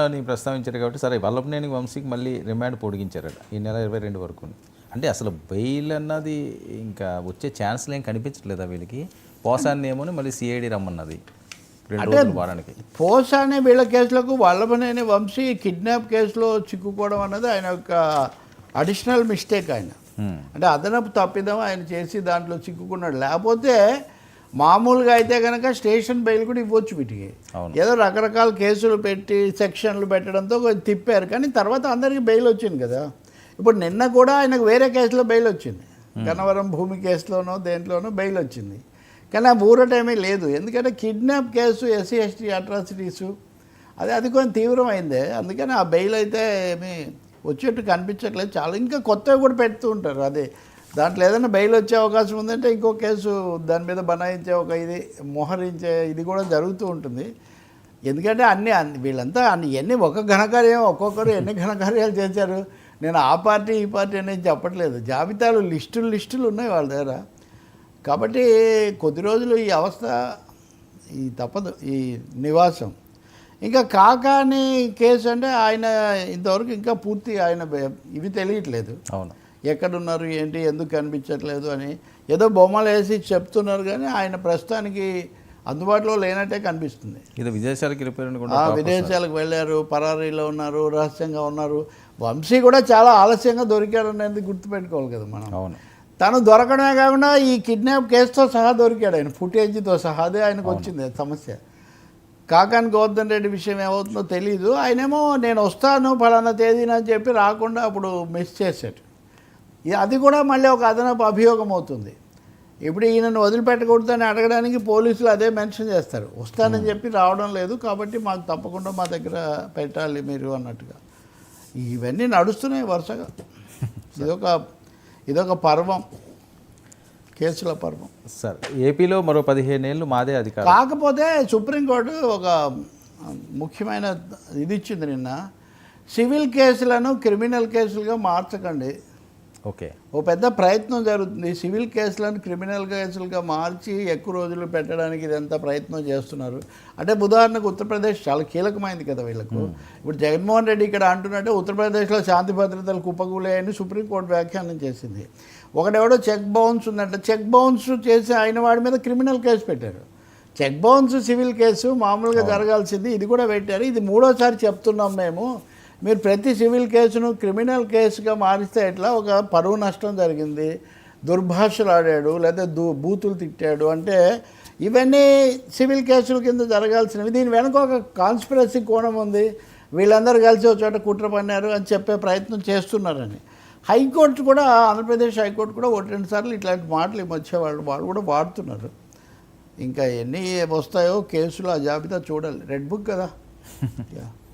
అని ప్రస్తావించారు కాబట్టి సరే వల్లభనేని వంశీకి మళ్ళీ రిమాండ్ పొడిగించారట. ఈ నెల ఇరవై రెండు వరకు. అంటే అసలు బెయిల్ అన్నది ఇంకా వచ్చే ఛాన్స్లు ఏం కనిపించట్లేదా వీళ్ళకి? పోసాన్ని ఏమో మళ్ళీ సిఐడి రమ్మన్నది. రెండు రోజులు వారానికి. పోసాని వీళ్ళ కేసులకు వల్లభనేని వంశీ కిడ్నాప్ కేసులో చిక్కుకోవడం అన్నది ఆయన యొక్క అడిషనల్ మిస్టేక్ ఆయన. అంటే అదనపు తప్పిదం ఆయన చేసి దాంట్లో చిక్కుకున్నాడు. లేకపోతే మామూలుగా అయితే కనుక స్టేషన్ బెయిల్ కూడా ఇవ్వచ్చు వీటికి. ఏదో రకరకాల కేసులు పెట్టి సెక్షన్లు పెట్టడంతో కొంచెం తిప్పారు. కానీ తర్వాత అందరికీ బెయిల్ వచ్చింది కదా. ఇప్పుడు నిన్న కూడా ఆయనకు వేరే కేసులో బెయిల్ వచ్చింది. గన్నవరం భూమి కేసులోనో దేంట్లోనో బెయిల్ వచ్చింది. కానీ ఆ ఊరటేమీ లేదు. ఎందుకంటే kidnap case SC ST atrocities అది అది కొంచెం తీవ్రమైందే. అందుకని ఆ బెయిల్ అయితే ఏమీ వచ్చేట్టు కనిపించట్లేదు. చాలా ఇంకా కొత్తవి కూడా పెడుతూ ఉంటారు. అదే దాంట్లో ఏదైనా బెయిల్ వచ్చే అవకాశం ఉందంటే ఇంకో కేసు దాని మీద బనాయించే ఒక ఇది మోహరించే ఇది కూడా జరుగుతూ ఉంటుంది. ఎందుకంటే అన్ని వీళ్ళంతా అన్ని ఎన్ని ఒక ఘనకార్యం ఒక్కొక్కరు ఎన్ని ఘనకార్యాలు చేశారు. నేను ఆ పార్టీ ఈ పార్టీ అనేది చెప్పట్లేదు. జాబితాలు లిస్టులు లిస్టులు ఉన్నాయి వాళ్ళ దగ్గర. కాబట్టి కొద్ది రోజులు ఈ అవస్థ ఈ తప్పదు ఈ నివాసం. ఇంకా కాకాని కేసు అంటే ఆయన ఇంతవరకు ఇంకా పూర్తి ఆయన ఇవి తెలియట్లేదు. అవును. ఎక్కడున్నారు ఏంటి ఎందుకు కనిపించట్లేదు అని ఏదో బొమ్మలు వేసి చెప్తున్నారు కానీ ఆయన ప్రస్తుతానికి అందుబాటులో లేనట్టే కనిపిస్తుంది. ఇది విదేశాలకు talk విదేశాలకు వెళ్ళారు పరారీలో ఉన్నారు రహస్యంగా ఉన్నారు. వంశీ కూడా చాలా ఆలస్యంగా దొరికారు అనేది గుర్తుపెట్టుకోవాలి కదా మనం? అవును. తను దొరకడమే కాకుండా ఈ కిడ్నాప్ కేసుతో సహా దొరికాడు ఆయన ఫుటేజ్తో సహా. అదే ఆయనకు వచ్చింది సమస్య. కాకాని గోవర్ధన్ రెడ్డి విషయం ఏమవుతుందో తెలియదు ఆయనేమో నేను వస్తాను ఫలానా తేదీన అని చెప్పి రాకుండా అప్పుడు మిస్ చేశాడు. అది కూడా మళ్ళీ ఒక అదనపు అభియోగం అవుతుంది. ఇప్పుడు ఈయనను వదిలిపెట్టకూడదని అడగడానికి పోలీసులు అదే మెన్షన్ చేస్తారు. వస్తానని చెప్పి రావడం లేదు కాబట్టి మాకు తప్పకుండా మా దగ్గర పెట్టాలి మీరు అన్నట్టుగా. ఇవన్నీ నడుస్తున్నాయి వరుసగా. ఇదొక ఇదొక పర్వం. కేసుల పర్వం. సార్ ఏపీలో మరో పదిహేను ఏళ్ళు మాదే అధికారం. కాకపోతే సుప్రీంకోర్టు ఒక ముఖ్యమైన ఇది ఇచ్చింది నిన్న. సివిల్ కేసులను క్రిమినల్ కేసులుగా మార్చకండి. ఓకే. ఓ పెద్ద ప్రయత్నం జరుగుతుంది. సివిల్ కేసులను క్రిమినల్ కేసులుగా మార్చి ఎక్కువ రోజులు పెట్టడానికి ఇదంతా ప్రయత్నం చేస్తున్నారు. అంటే ఉదాహరణకు ఉత్తరప్రదేశ్ చాలా కీలకమైంది కదా వీళ్ళకు. ఇప్పుడు జగన్మోహన్ రెడ్డి ఇక్కడ అంటున్నట్టే ఉత్తరప్రదేశ్లో శాంతి భద్రతలు కుప్పకూలేయని సుప్రీంకోర్టు వ్యాఖ్యానం చేసింది. ఒకడెవడో చెక్ బౌన్స్ ఉందంట. చెక్ బౌన్స్ చేసి ఆయన వాడి మీద క్రిమినల్ కేసు పెట్టారు. చెక్ బౌన్స్ సివిల్ కేసు మామూలుగా జరగాల్సింది. ఇది కూడా పెట్టారు. ఇది మూడోసారి చెప్తున్నాం మేము. మీరు ప్రతి సివిల్ కేసును క్రిమినల్ కేసుగా మారిస్తే ఎట్లా? ఒక పరువు నష్టం జరిగింది దుర్భాషలు ఆడాడు లేదా దూ బూతులు తిట్టాడు. అంటే ఇవన్నీ సివిల్ కేసుల కింద జరగాల్సినవి. దీని వెనక ఒక కాన్స్పిరసీ కోణం ఉంది. వీళ్ళందరూ కలిసి ఒక చోట కుట్ర పన్నారు అని చెప్పే ప్రయత్నం చేస్తున్నారని. హైకోర్టు కూడా ఆంధ్రప్రదేశ్ హైకోర్టు కూడా ఒకటి రెండు సార్లు ఇట్లాంటి మాటలు వచ్చేవాళ్ళు వాళ్ళు వాళ్ళు కూడా వాడుతున్నారు. ఇంకా ఎన్ని వస్తాయో కేసులు ఆ జాబితా చూడాలి. రెడ్ బుక్ కదా. యా